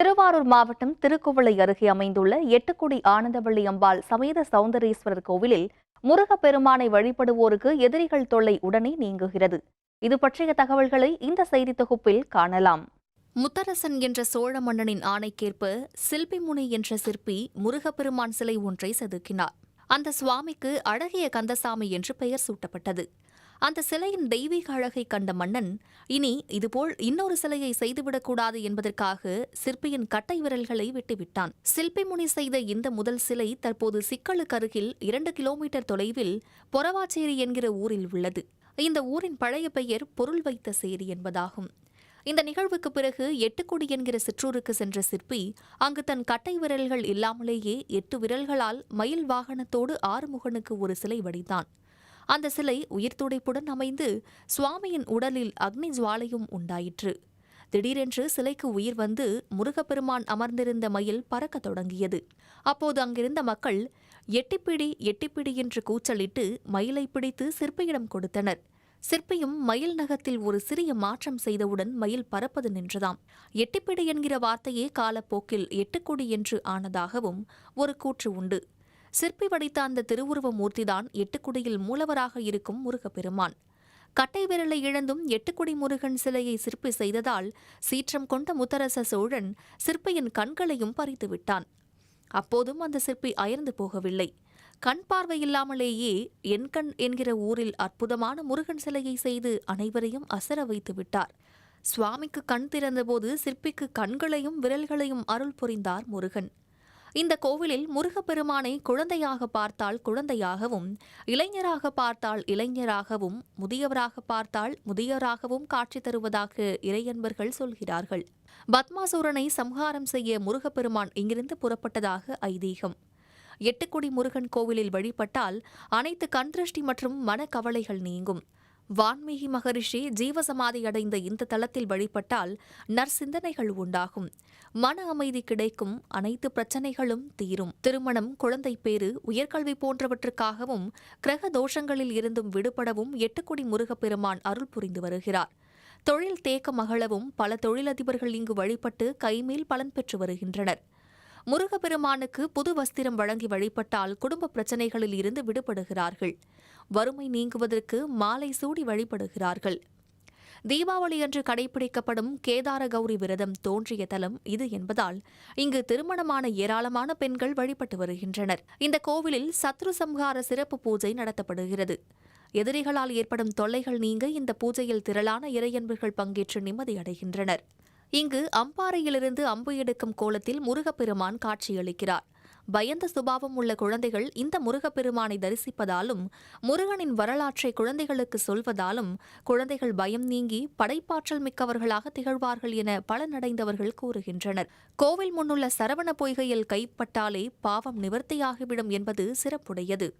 திருவாரூர் மாவட்டம் திருக்குவளை அருகே அமைந்துள்ள எட்டுக்குடி ஆனந்தவள்ளி அம்பாள் சமேத சௌந்தரேஸ்வரர் கோவிலில் முருகப்பெருமானை வழிபடுவோருக்கு எதிரிகள் தொல்லை உடனே நீங்குகிறது. இது பற்றிய தகவல்களை இந்த செய்தி தொகுப்பில் காணலாம். முத்தரசன் என்ற சோழ மன்னனின் ஆணைக்கேற்ப சில்பிமுனி என்ற சிற்பி முருகப்பெருமான் சிலை ஒன்றை செதுக்கினார். அந்த சுவாமிக்கு அழகிய கந்தசாமி என்று பெயர் சூட்டப்பட்டது. அந்த சிலையின் தெய்வீக அழகை கண்ட மன்னன் இனி இதுபோல் இன்னொரு சிலையை செய்துவிடக்கூடாது என்பதற்காக சிற்பியின் கட்டை விரல்களை விட்டுவிட்டான். சிற்பி முனி செய்த இந்த முதல் சிலை தற்போது சிக்கலுக்கு அருகில் இரண்டு கிலோமீட்டர் தொலைவில் பொறவாச்சேரி என்கிற ஊரில் உள்ளது. இந்த ஊரின் பழைய பெயர் பொருள் வைத்த சேரி என்பதாகும். இந்த நிகழ்வுக்கு பிறகு எட்டுக்குடி என்கிற சிற்றூருக்கு சென்ற சிற்பி அங்கு தன் கட்டை விரல்கள் இல்லாமலேயே எட்டு விரல்களால் மயில் வாகனத்தோடு ஆறுமுகனுக்கு ஒரு சிலை வடித்தான். அந்த சிலை உயிர்த்துடைப்புடன் அமைந்து சுவாமியின் உடலில் அக்னி ஜுவாலையும் உண்டாயிற்று. திடீரென்று சிலைக்கு உயிர் வந்து முருகப்பெருமான் அமர்ந்திருந்த மயில் பறக்கத் தொடங்கியது. அப்போது அங்கிருந்த மக்கள் எட்டிப்பிடி எட்டிப்பிடி என்று கூச்சலிட்டு மயிலை பிடித்து சிற்பியிடம் கொடுத்தனர். சிற்பியும் மயில் நகத்தில் ஒரு சிறிய மாற்றம் செய்தவுடன் மயில் பறப்பது நின்றதாம். எட்டிப்பிடி என்கிற வார்த்தையே காலப்போக்கில் எட்டுக்குடி என்று ஆனதாகவும் ஒரு கூற்று உண்டு. சிற்பி வடித்த அந்த திருவுருவ மூர்த்திதான் எட்டுக்குடியில் மூலவராக இருக்கும் முருகப்பெருமான். கட்டை விரலை இழந்தும் எட்டுக்குடி முருகன் சிலையை சிற்பி செய்ததால் சீற்றம் கொண்ட முத்தரச சோழன் சிற்பியின் கண்களையும் பறித்து விட்டான். அப்போதும் அந்த சிற்பி அயர்ந்து போகவில்லை. கண் பார்வையில்லாமலேயே என்கண் என்கிற ஊரில் அற்புதமான முருகன் சிலையை செய்து அனைவரையும் அசர வைத்து விட்டார். சுவாமிக்கு கண் திறந்தபோது சிற்பிக்கு கண்களையும் விரல்களையும் அருள் புரிந்தார் முருகன். இந்த கோவிலில் முருகப்பெருமானை குழந்தையாக பார்த்தால் குழந்தையாகவும் இளைஞராக பார்த்தால் இளைஞராகவும் முதியவராக பார்த்தால் முதியவராகவும் காட்சி தருவதாக இறையன்பர்கள் சொல்கிறார்கள். பத்மாசூரனை சம்ஹாரம் செய்ய முருகப்பெருமான் இங்கிருந்து புறப்பட்டதாக ஐதீகம். எட்டுக்குடி முருகன் கோவிலில் வழிபட்டால் அனைத்து கண்திருஷ்டி மற்றும் மனக்கவலைகள் நீங்கும். வான்மீகி மகரிஷி ஜீவசமாதி அடைந்த இந்த தளத்தில் வழிபட்டால் நற்சிந்தனைகள் உண்டாகும். மன அமைதி கிடைக்கும். அனைத்து பிரச்சனைகளும் தீரும். திருமணம் குழந்தை பேறு உயர்கல்வி போன்றவற்றுக்காகவும் கிரக தோஷங்களில் இருந்தும் விடுபடவும் எட்டுக்குடி முருகப்பெருமான் அருள் புரிந்து வருகிறார். தொழில் தேக்க மகளவும் பல தொழிலதிபர்கள் இங்கு வழிபட்டு கைமேல் பலன் பெற்று வருகின்றனர். முருகப்பெருமானுக்கு புது வஸ்திரம் வழங்கி வழிபட்டால் குடும்ப பிரச்சனைகளில் இருந்து விடுபடுகிறார்கள். வறுமை நீங்குவதற்கு மாலை சூடி வழிபடுகிறார்கள். தீபாவளியன்று கடைபிடிக்கப்படும் கேதார கௌரி விரதம் தோன்றிய தலம் இது என்பதால் இங்கு திருமணமான ஏராளமான பெண்கள் வழிபட்டு வருகின்றனர். இந்த கோவிலில் சத்ரு சம்ஹார சிறப்பு பூஜை நடத்தப்படுகிறது. எதிரிகளால் ஏற்படும் தொல்லைகள் நீங்க இந்த பூஜையில் திரளான இறையன்பர்கள் பங்கேற்று நிம்மதியடைகின்றனர் இங்கு அம்பாறையிலிருந்து அம்பு எடுக்கும் கோலத்தில் முருகப்பெருமான் காட்சியளிக்கிறார். பயந்த சுபாவம் உள்ள குழந்தைகள் இந்த முருகப்பெருமானை தரிசிப்பதாலும் முருகனின் வரலாற்றை குழந்தைகளுக்கு சொல்வதாலும் குழந்தைகள் பயம் நீங்கி படைப்பாற்றல் மிக்கவர்களாக திகழ்வார்கள் என பலனடைந்தவர்கள் கூறுகின்றனர். கோவில் முன்னுள்ள சரவண பொய்கையில் கைப்பட்டாலே பாவம் நிவர்த்தியாகிவிடும் என்பது சிறப்புடையது.